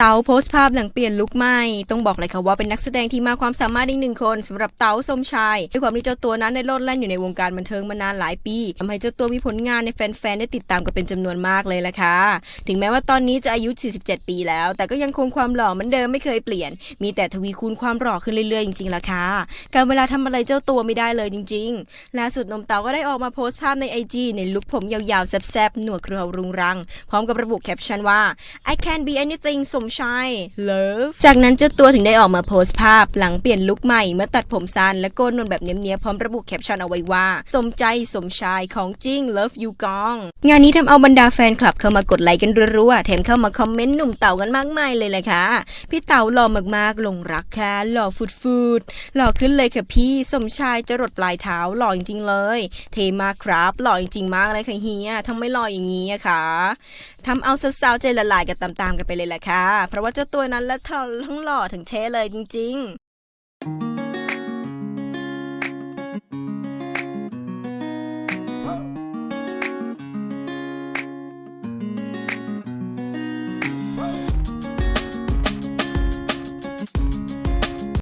เต๋าโพสต์ภาพหลังเปลี่ยนลุคใหม่ต้องบอกเลยค่ะว่าเป็นนักแสดงที่มาความสามารถอีกหนึ่งคนสำหรับเต๋าสมชายด้วยความที่เจ้าตัวนั้นได้โลดแล่นอยู่ในวงการบันเทิงมานานหลายปีทำให้เจ้าตัวมีผลงานในแฟนๆได้ติดตามกันเป็นจำนวนมากเลยละค่ะ ถึงแม้ว่าตอนนี้จะอายุ 47 ปีแล้ว แต่ก็ยังคงความหล่อเหมือนเดิมไม่เคยเปลี่ยน มีแต่ทวีคูณความหล่อขึ้นเรื่อยๆจริงๆละค่ะการเวลาทำอะไรเจ้าตัวไม่ได้เลยจริงๆล่าสุดนมเต๋าก็ได้ออกมาโพสต์ภาพใน IG ในลุคผมยาวๆแซบๆหนวดเครารุงรัง พร้อมกับระบุแคปชั่นว่า I can be anything สมชาย love จากนั้นเจ้าตัวถึงได้ออกมาโพสต์ภาพ หลังเปลี่ยนลุคใหม่เมื่อตัดผมสั้นและโกนนวดแบบเนี้ยๆพร้อมระบุแคปชั่นเอาไว้ว่า สมใจสมชายของจริง love you กอง งานนี้ทำเอาบรรดาแฟนคลับเข้ามากดไลค์กันรัวๆแถมเข้ามาคอมเมนต์หนุ่มเต่ากันมากมายเลยแหละค่ะ พี่เต่าหล่อมากๆลงรักค่ะหล่อฟุดๆหล่อขึ้นเลยค่ะพี่สมชายจะรดปลายเท้าหล่อจริงๆเลย เทมากครับหล่อจริงๆมากเลยค่ะเฮียทำไมหล่ออย่างนี้อะคะทำเอาสาวๆใจละลายกันตามๆกันไปเลยแหละค่ะเพราะว่าเจ้าตัวนั้นและทั้งหล่อถึงเทเลยจริง